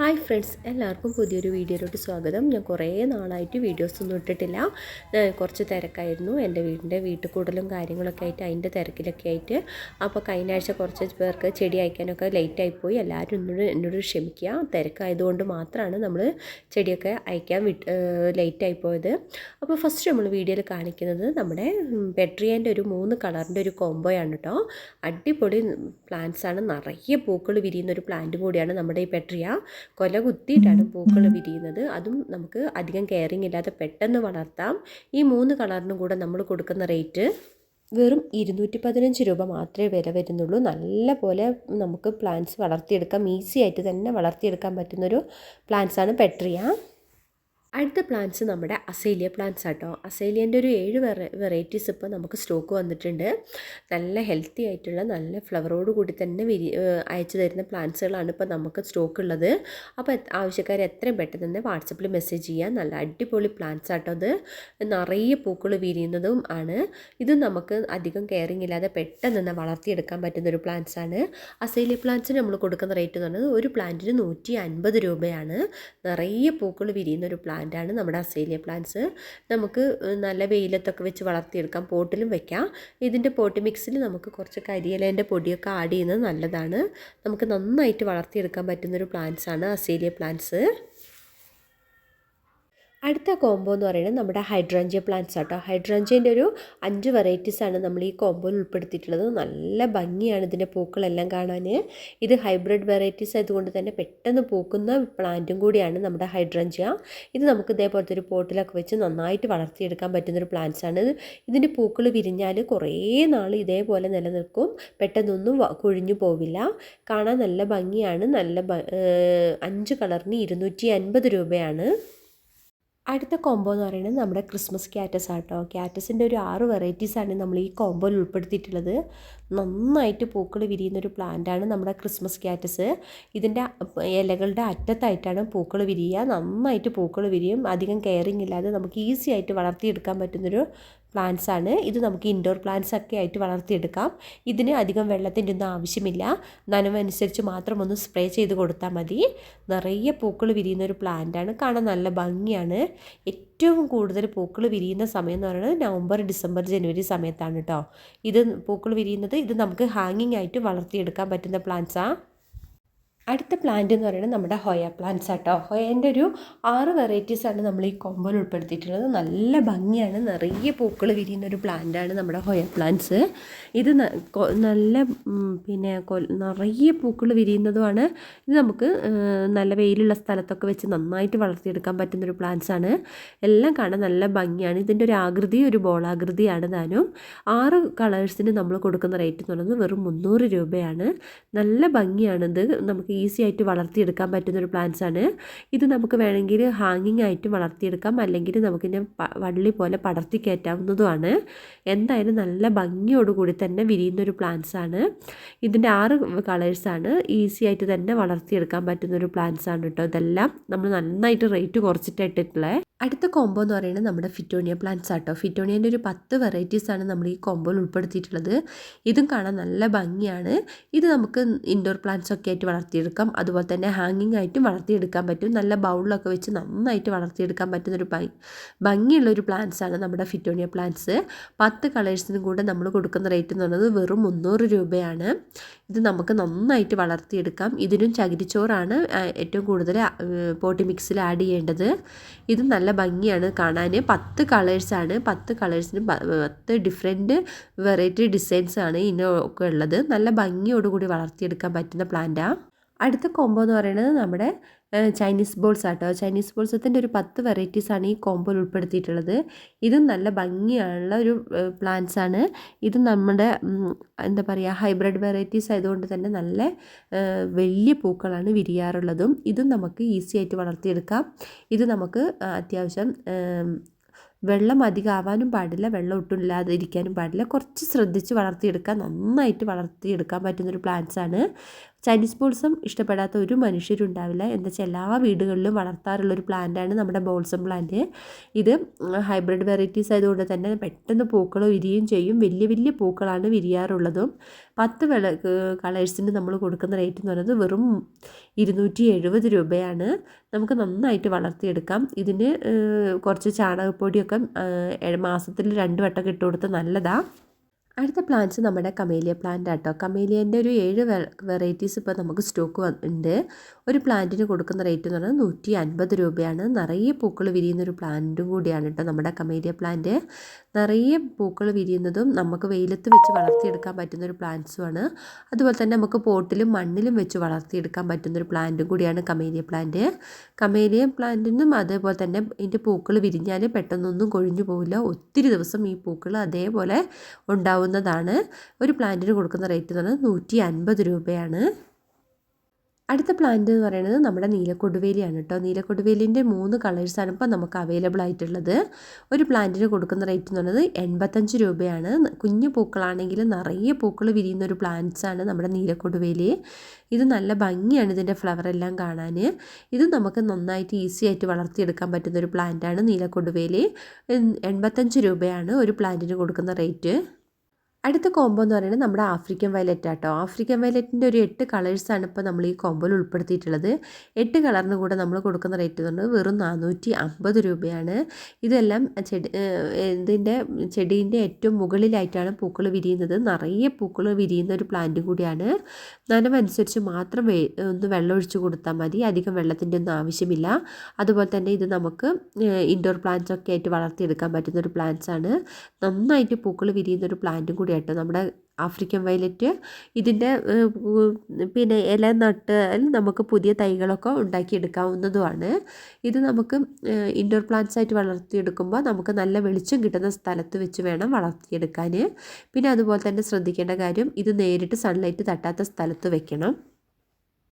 Hi friends എല്ലാവർക്കും പുതിയൊരു വീഡിയോയിലോട്ട് സ്വാഗതം. ഞാൻ കുറേ നാളായിട്ട് വീഡിയോസ് ഒന്നും ഇട്ടിട്ടില്ല. കുറച്ച് തിരക്കായിരുന്നു. എന്റെ വീടിന്റെ വീട്ടിൽ കൂടലും കാര്യങ്ങളൊക്കെ ആയിട്ട് അതിന്റെ തിരക്കിലൊക്കെ ആയിട്ട്. അപ്പോൾ കഴിഞ്ഞ ആഴ്ച കുറച്ച് പേർക്ക് ചെടി അയക്കാനൊക്കെ ലേറ്റ് ആയിപ്പോയി എല്ലാവരും എന്നോട് എന്നോട് ക്ഷമിക്കുക. തിരക്കായതുകൊണ്ട് മാത്രമാണ് നമ്മൾ ചെടിയൊക്കെ അയക്കാൻ വിട്ട് ലേറ്റ് ആയിപ്പോയത് അപ്പോൾ ഫസ്റ്റ് നമ്മൾ വീഡിയോയിൽ കാണിക്കുന്നത് നമ്മുടെ പെട്രിയേന്റെ ഒരു മൂന്ന് കളറിന്റെ ഒരു കോംബോയാണ് കേട്ടോ അടിപൊളി പ്ലാന്റ്സാണ് നിറയെ പൂക്കൾ വിരിയുന്ന ഒരു പ്ലാന്റ് കൂടിയാണ് നമ്മുടെ ഈ പെട്രിയ കൊല കുത്തിയിട്ടാണ് പൂക്കൾ വിരിയുന്നത്. അതും നമുക്ക് അധികം കെയറിങ് ഇല്ലാതെ പെട്ടെന്ന് വളർത്താം. ഈ മൂന്ന് കളറിനും കൂടെ നമ്മൾ കൊടുക്കുന്ന റേറ്റ് വെറും ഇരുന്നൂറ്റി പതിനഞ്ച് രൂപ മാത്രമേ വില വരുന്നുള്ളൂ. നല്ല പോലെ നമുക്ക് പ്ലാന്റ്സ് വളർത്തിയെടുക്കാം. ഈസി ആയിട്ട് തന്നെ വളർത്തിയെടുക്കാൻ പറ്റുന്നൊരു പ്ലാന്റ്സാണ് പെട്രിയ അടുത്ത പ്ലാന്റ്സ് നമ്മുടെ അസേലിയ പ്ലാന്റ്സ് ആട്ടോ. അസേലിയന്റെ ഒരു ഏഴ് വെറ വെറൈറ്റീസ് ഇപ്പോൾ നമുക്ക് സ്റ്റോക്ക് വന്നിട്ടുണ്ട്. നല്ല ഹെൽത്തി ആയിട്ടുള്ള നല്ല ഫ്ലവറോട് കൂടി തന്നെ വിരി അയച്ചു തരുന്ന പ്ലാന്റ്സുകളാണ് ഇപ്പോൾ നമുക്ക് സ്റ്റോക്ക് ഉള്ളത്. അപ്പോൾ ആവശ്യക്കാർ എത്രയും പെട്ടെന്ന് തന്നെ വാട്സപ്പിൽ മെസ്സേജ് ചെയ്യാം. നല്ല അടിപൊളി പ്ലാന്റ്സ് ആട്ടോ അത് നിറയെ പൂക്കൾ വിരിയുന്നതും ആണ്. ഇത് നമുക്ക് അധികം കെയറിങ് ഇല്ലാതെ പെട്ടെന്ന് തന്നെ വളർത്തിയെടുക്കാൻ പറ്റുന്ന ഒരു പ്ലാന്റ്സ് ആണ്. അസേലിയ പ്ലാന്റ്സിന് നമ്മൾ കൊടുക്കുന്ന റേറ്റ് എന്ന് പറയുന്നത് ഒരു പ്ലാന്റിന് നൂറ്റി അൻപത് രൂപയാണ്. നിറയെ പൂക്കൾ വിരിയുന്ന ഒരു പ്ലാന്റ് പ്ലാന്റാണ് നമ്മുടെ അസേലിയ പ്ലാന്റ്സ്. നമുക്ക് നല്ല വെയിലത്തൊക്കെ വെച്ച് വളർത്തിയെടുക്കാം പോട്ടിലും വെക്കാം. ഇതിന്റെ പോട്ട് മിക്സിൽ നമുക്ക് കുറച്ച് കരിയിലേന്റെ പൊടിയൊക്കെ ആഡ് ചെയ്യുന്നത് നല്ലതാണ്. നമുക്ക് നന്നായിട്ട് വളർത്തിയെടുക്കാൻ പറ്റുന്നൊരു പ്ലാന്റ്സാണ് അസേലിയ പ്ലാന്റ്സ്. അടുത്ത കോംബോ എന്ന് പറയുന്നത് നമ്മുടെ ഹൈഡ്രാഞ്ചിയ പ്ലാന്റ്സ് ആട്ടോ. ഹൈഡ്രാഞ്ചേന്റെ ഒരു അഞ്ച് വെറൈറ്റീസാണ് നമ്മൾ ഈ കോംബോയിൽ ഉൾപ്പെടുത്തിയിട്ടുള്ളത്. നല്ല ഭംഗിയാണ് ഇതിന്റെ പൂക്കളെല്ലാം കാണാൻ ഇത് ഹൈബ്രിഡ് വെറൈറ്റീസ് ആയതുകൊണ്ട് തന്നെ പെട്ടെന്ന് പൂക്കുന്ന പ്ലാന്റും കൂടിയാണ് നമ്മുടെ ഹൈഡ്രാഞ്ചിയ ഇത് നമുക്ക് ഇതേപോലത്തെ ഒരു പോട്ടിലൊക്കെ വെച്ച് നന്നായിട്ട് വളർത്തിയെടുക്കാൻ പറ്റുന്നൊരു ആണ്. ഇതിന്റെ പൂക്കൾ വിരിഞ്ഞാൽ കുറേ നാൾ ഇതേപോലെ നിലനിൽക്കും. പെട്ടെന്നൊന്നും കൊഴിഞ്ഞു പോവില്ല. കാണാൻ നല്ല ഭംഗിയാണ്. നല്ല അഞ്ച് കളറിന് ഇരുന്നൂറ്റി അൻപത് രൂപയാണ്. അടുത്ത കോംബോ എന്ന് പറയുന്നത് നമ്മുടെ ക്രിസ്മസ് ക്യാറ്റസ് ആട്ടോ. ക്യാറ്റസിന്റെ ഒരു ആറ് വെറൈറ്റീസാണ് നമ്മൾ ഈ കോംബോയിൽ ഉൾപ്പെടുത്തിയിട്ടുള്ളത്. നന്നായിട്ട് പൂക്കൾ വിരിയുന്നൊരു പ്ലാന്റാണ് നമ്മുടെ ക്രിസ്മസ് ക്യാറ്റസ് ഇതിന്റെ ഇലകളുടെ അറ്റത്തായിട്ടാണ് പൂക്കൾ വിരിയുക. നന്നായിട്ട് പൂക്കൾ വിരിയും. അധികം കെയറിങ് ഇല്ലാതെ നമുക്ക് ഈസി ആയിട്ട് വളർത്തിയെടുക്കാൻ പറ്റുന്നൊരു പ്ലാന്റ്സ് ആണ്. ഇത് നമുക്ക് ഇൻഡോർ പ്ലാന്റ്സ് ഒക്കെ ആയിട്ട് വളർത്തിയെടുക്കാം. ഇതിന് അധികം വെള്ളത്തിന്റെ ഒന്നും ആവശ്യമില്ല. നനവനുസരിച്ച് മാത്രം ഒന്ന് സ്പ്രേ ചെയ്ത് കൊടുത്താൽ മതി. നിറയെ പൂക്കൾ വിരിയുന്ന ഒരു പ്ലാന്റ് ആണ്. കാണാൻ നല്ല ഭംഗിയാണ്. ഏറ്റവും കൂടുതൽ പൂക്കൾ വിരിയുന്ന സമയം എന്ന് പറയുന്നത് നവംബർ ഡിസംബർ ജനുവരി സമയത്താണ് കേട്ടോ ഇത് പൂക്കൾ വിരിയുന്നത് ഇത് നമുക്ക് ഹാങ്ങിങ് ആയിട്ട് വളർത്തിയെടുക്കാൻ പറ്റുന്ന പ്ലാന്റ്സാണ് അടുത്ത പ്ലാന്റ് എന്ന് പറയുന്നത് നമ്മുടെ ഹൊയ പ്ലാന്റ്സ് ആട്ടോ. ഹൊയേന്റെ ഒരു ആറ് വെറൈറ്റീസാണ് നമ്മൾ ഈ കോമ്പോയിൽ ഉൾപ്പെടുത്തിയിട്ടുള്ളത്. നല്ല ഭംഗിയാണ്. നിറയെ പൂക്കൾ വിരിയുന്ന ഒരു പ്ലാന്റാണ് നമ്മുടെ ഹൊയ പ്ലാന്റ്സ് ഇത് നല്ല പിന്നെ നിറയെ പൂക്കൾ വിരിയുന്നതുമാണ്. ഇത് നമുക്ക് നല്ല വെയിലുള്ള സ്ഥലത്തൊക്കെ വെച്ച് നന്നായിട്ട് വളർത്തിയെടുക്കാൻ പറ്റുന്നൊരു ആണ്. എല്ലാം കാണാൻ നല്ല ഭംഗിയാണ്. ഇതിന്റെ ഒരു ആകൃതി ഒരു ബോളാകൃതിയാണ് താനും. ആറ് കളേഴ്സിന് നമ്മൾ കൊടുക്കുന്ന റേറ്റ് എന്ന് പറയുന്നത് വെറും മുന്നൂറ് രൂപയാണ്. നല്ല ഭംഗിയാണിത്. നമുക്ക് ഈസി ആയിട്ട് വളർത്തിയെടുക്കാൻ പറ്റുന്നൊരു ആണ് ഇത് നമുക്ക് വേണമെങ്കിൽ ഹാങ്ങിങ് ആയിട്ട് വളർത്തിയെടുക്കാം. അല്ലെങ്കിൽ നമുക്കിങ്ങനെ വള്ളി പോലെ പടർത്തി കയറ്റാവുന്നതുമാണ്. എന്തായാലും നല്ല ഭംഗിയോടുകൂടി തന്നെ വിരിയുന്നൊരു ആണ് ഇതിന്റെ ആറ് കളേഴ്സാണ്. ഈസി ആയിട്ട് തന്നെ വളർത്തിയെടുക്കാൻ പറ്റുന്നൊരു ആണ് കേട്ടോ ഇതെല്ലാം. നമ്മൾ നന്നായിട്ട് റേറ്റ് കുറച്ചിട്ടിട്ടുള്ളത് അടുത്ത കോംബോ എന്ന് പറയുന്നത് നമ്മുടെ ഫിറ്റോണിയ പ്ലാന്റ്സ് ആട്ടോ. ഫിറ്റോണിയന്റെ ഒരു പത്ത് വെറൈറ്റീസാണ് നമ്മൾ ഈ കോംബോയിൽ ഉൾപ്പെടുത്തിയിട്ടുള്ളത്. ഇതും കാണാൻ നല്ല ഭംഗിയാണ്. ഇത് നമുക്ക് ഇൻഡോർ പ്ലാന്റ്സ് ഒക്കെ ആയിട്ട് വളർത്തിയെടുക്കാം. അതുപോലെ തന്നെ ഹാങ്ങിങ് ആയിട്ടും വളർത്തിയെടുക്കാൻ പറ്റും. നല്ല ബൗളിലൊക്കെ വെച്ച് നന്നായിട്ട് വളർത്തിയെടുക്കാൻ പറ്റുന്നൊരു ഭംഗിയുള്ള ഒരു പ്ലാന്റ്സ് ആണ് നമ്മുടെ ഫിറ്റോണിയ പ്ലാന്റ്സ് പത്ത് കളേഴ്സിനും കൂടെ നമ്മൾ കൊടുക്കുന്ന റേറ്റ് എന്ന് പറയുന്നത് വെറും മുന്നൂറ് രൂപയാണ്. ഇത് നമുക്ക് നന്നായിട്ട് വളർത്തിയെടുക്കാം. ഇതിനും ചകിരിച്ചോറാണ് ഏറ്റവും കൂടുതൽ പോട്ടി മിക്സിൽ ആഡ് ചെയ്യേണ്ടത്. ഇത് നല്ല ഭംഗിയാണ് കാണാൻ പത്ത് കളേഴ്സാണ് പത്ത് കളേഴ്സിന് പത്ത് ഡിഫറെന്റ് വെറൈറ്റി ഡിസൈൻസ് ആണ് ഇതിനൊക്കെ ഉള്ളത്. നല്ല ഭംഗിയോടുകൂടി വളർത്തിയെടുക്കാൻ പറ്റുന്ന പ്ലാന്റാണ് അടുത്ത കോംബോ എന്ന് പറയുന്നത് നമ്മുടെ ചൈനീസ് ബോൾസ് ആട്ടോ. ചൈനീസ് ബോൾസത്തിന്റെ ഒരു പത്ത് വെറൈറ്റീസാണ് ഈ കോമ്പോയിൽ ഉൾപ്പെടുത്തിയിട്ടുള്ളത്. ഇതും നല്ല ഭംഗിയുള്ള ഒരു പ്ലാന്റ്സ് ആണ്. ഇത് നമ്മുടെ എന്താ പറയുക ഹൈബ്രിഡ് വെറൈറ്റീസ് ആയതുകൊണ്ട് തന്നെ നല്ല വലിയ പൂക്കളാണ് വിരിയാറുള്ളതും. ഇതും നമുക്ക് ഈസി ആയിട്ട് വളർത്തിയെടുക്കാം. ഇത് നമുക്ക് അത്യാവശ്യം വെള്ളം അധികം ആവാനും പാടില്ല വെള്ളം ഒട്ടും ഇല്ലാതിരിക്കാനും പാടില്ല. കുറച്ച് ശ്രദ്ധിച്ച് വളർത്തിയെടുക്കാൻ നന്നായിട്ട് വളർത്തിയെടുക്കാൻ പറ്റുന്നൊരു പ്ലാന്റ്സാണ് ചൈനീസ് ബോൾസം ഇഷ്ടപ്പെടാത്ത ഒരു മനുഷ്യരും ഉണ്ടാവില്ല എന്താ വെച്ചാൽ എല്ലാ വീടുകളിലും വളർത്താറുള്ള ഒരു പ്ലാന്റാണ് നമ്മുടെ ബോൾസം പ്ലാന്റ് ഇത് ഹൈബ്രിഡ് വെറൈറ്റീസ് ആയതുകൊണ്ട് തന്നെ പെട്ടെന്ന് പൂക്കൾ വിരിയുകയും ചെയ്യും. വലിയ വലിയ പൂക്കളാണ് വിരിയാറുള്ളതും. പത്ത് വിള കളേഴ്സിന് നമ്മൾ കൊടുക്കുന്ന റേറ്റ് എന്ന് പറയുന്നത് വെറും ഇരുന്നൂറ്റി എഴുപത് രൂപയാണ്. നമുക്ക് നന്നായിട്ട് വളർത്തിയെടുക്കാം. ഇതിന് കുറച്ച് ചാണകപ്പൊടിയൊക്കെ മാസത്തിൽ രണ്ട് വട്ടം ഇട്ട് കൊടുത്ത് നല്ലതാണ് അടുത്ത പ്ലാന്റ്സ് നമ്മുടെ കമേലിയ പ്ലാന്റ് ആട്ടോ. കമേലിയന്റെ ഒരു ഏഴ് വെറൈറ്റീസ് ഇപ്പോൾ നമുക്ക് സ്റ്റോക്ക് ഉണ്ട്. ഒരു പ്ലാന്റിന് കൊടുക്കുന്ന റേറ്റ് എന്ന് പറഞ്ഞാൽ നൂറ്റി അൻപത് രൂപയാണ്. നിറയെ പൂക്കൾ വിരിയുന്ന ഒരു പ്ലാന്റും കൂടിയാണ് കേട്ടോ നമ്മുടെ കമേലിയ പ്ലാന്റ് നിറയെ പൂക്കൾ വിരിയുന്നതും നമുക്ക് വെയിലത്ത് വെച്ച് വളർത്തിയെടുക്കാൻ പറ്റുന്ന ഒരു പ്ലാന്റ്സുമാണ്. അതുപോലെ തന്നെ നമുക്ക് പോട്ടിലും മണ്ണിലും വെച്ച് വളർത്തിയെടുക്കാൻ പറ്റുന്ന ഒരു പ്ലാന്റും കൂടിയാണ് കമേലിയ പ്ലാന്റ്. കമേലിയ പ്ലാന്റിനും അതേപോലെ തന്നെ ഇതിന്റെ പൂക്കൾ വിരിഞ്ഞാൽ പെട്ടെന്നൊന്നും കൊഴിഞ്ഞു പോവില്ല. ഒത്തിരി ദിവസം ഈ പൂക്കൾ അതേപോലെ ഉണ്ടാവുന്നതാണ്. ഒരു പ്ലാന്റിന് കൊടുക്കുന്ന റേറ്റ് എന്ന് പറയുന്നത് നൂറ്റി അൻപത് രൂപയാണ്. അടുത്ത പ്ലാന്റ് എന്ന് പറയുന്നത് നമ്മുടെ നീലക്കൊടുവേലിയാണ് കേട്ടോ. നീലക്കൊടുവേലിന്റെ മൂന്ന് കളേഴ്സാണ് ഇപ്പോൾ നമുക്ക് അവൈലബിൾ ആയിട്ടുള്ളത്. ഒരു പ്ലാന്റിന് കൊടുക്കുന്ന റേറ്റ് എന്ന് പറയുന്നത് എൺപത്തഞ്ച് രൂപയാണ്. കുഞ്ഞു പൂക്കളാണെങ്കിൽ നിറയെ പൂക്കൾ വിരിയുന്ന ഒരു പ്ലാന്റ്സാണ് നമ്മുടെ നീലക്കൊടുവേലി. ഇത് നല്ല ഭംഗിയാണ് ഇതിന്റെ ഫ്ലവർ എല്ലാം കാണാൻ. ഇത് നമുക്ക് നന്നായിട്ട് ഈസി ആയിട്ട് വളർത്തിയെടുക്കാൻ പറ്റുന്ന ഒരു പ്ലാന്റാണ് നീലക്കൊടുവേലി. എൺപത്തഞ്ച് രൂപയാണ് ഒരു പ്ലാന്റിന് കൊടുക്കുന്ന റേറ്റ് അടുത്ത കോംബോ എന്ന് പറയുന്നത് നമ്മുടെ ആഫ്രിക്കൻ വയലറ്റ് ആട്ടോ. ആഫ്രിക്കൻ വയലറ്റിന്റെ ഒരു എട്ട് കളേഴ്സാണ് ഇപ്പോൾ നമ്മൾ ഈ കോംബോയിൽ ഉൾപ്പെടുത്തിയിട്ടുള്ളത്. എട്ട് കളറിന് കൂടെ നമ്മൾ കൊടുക്കുന്ന റേറ്റ് എന്ന് പറഞ്ഞാൽ വെറും നാനൂറ്റി അമ്പത് രൂപയാണ്. ഇതെല്ലാം ചെടി ഇതിന്റെ ചെടീന്റെ ഏറ്റവും മുകളിലായിട്ടാണ് പൂക്കൾ വിരിയുന്നത്. നിറയെ പൂക്കൾ വിരിയുന്ന ഒരു പ്ലാന്റ് കൂടിയാണ്. നനവനുസരിച്ച് മാത്രം ഒന്ന് വെള്ളം ഒഴിച്ച് കൊടുത്താൽ മതി. അധികം വെള്ളത്തിന്റെ ഒന്നും ആവശ്യമില്ല. അതുപോലെ തന്നെ ഇത് നമുക്ക് ഇൻഡോർ പ്ലാന്റ്സ് ഒക്കെ ആയിട്ട് വളർത്തിയെടുക്കാൻ പറ്റുന്ന ഒരു പ്ലാന്റ്സ് ആണ്. നന്നായിട്ട് പൂക്കൾ വിരിയുന്ന ഒരു പ്ലാന്റും കൂടി കേട്ടോ നമ്മുടെ ആഫ്രിക്കൻ വയലറ്റ് ഇതിന്റെ പിന്നെ ഇല നട്ട് നമുക്ക് പുതിയ തൈകളൊക്കെ ഉണ്ടാക്കിയെടുക്കാവുന്നതുമാണ്. ഇത് നമുക്ക് ഇൻഡോർ പ്ലാന്റ്സ് ആയിട്ട് വളർത്തിയെടുക്കുമ്പോൾ നമുക്ക് നല്ല വെളിച്ചം കിട്ടുന്ന സ്ഥലത്ത് വെച്ച് വേണം വളർത്തിയെടുക്കാൻ. പിന്നെ അതുപോലെ തന്നെ ശ്രദ്ധിക്കേണ്ട കാര്യം ഇത് നേരിട്ട് സൺലൈറ്റ് തട്ടാത്ത സ്ഥലത്ത് വെക്കണം.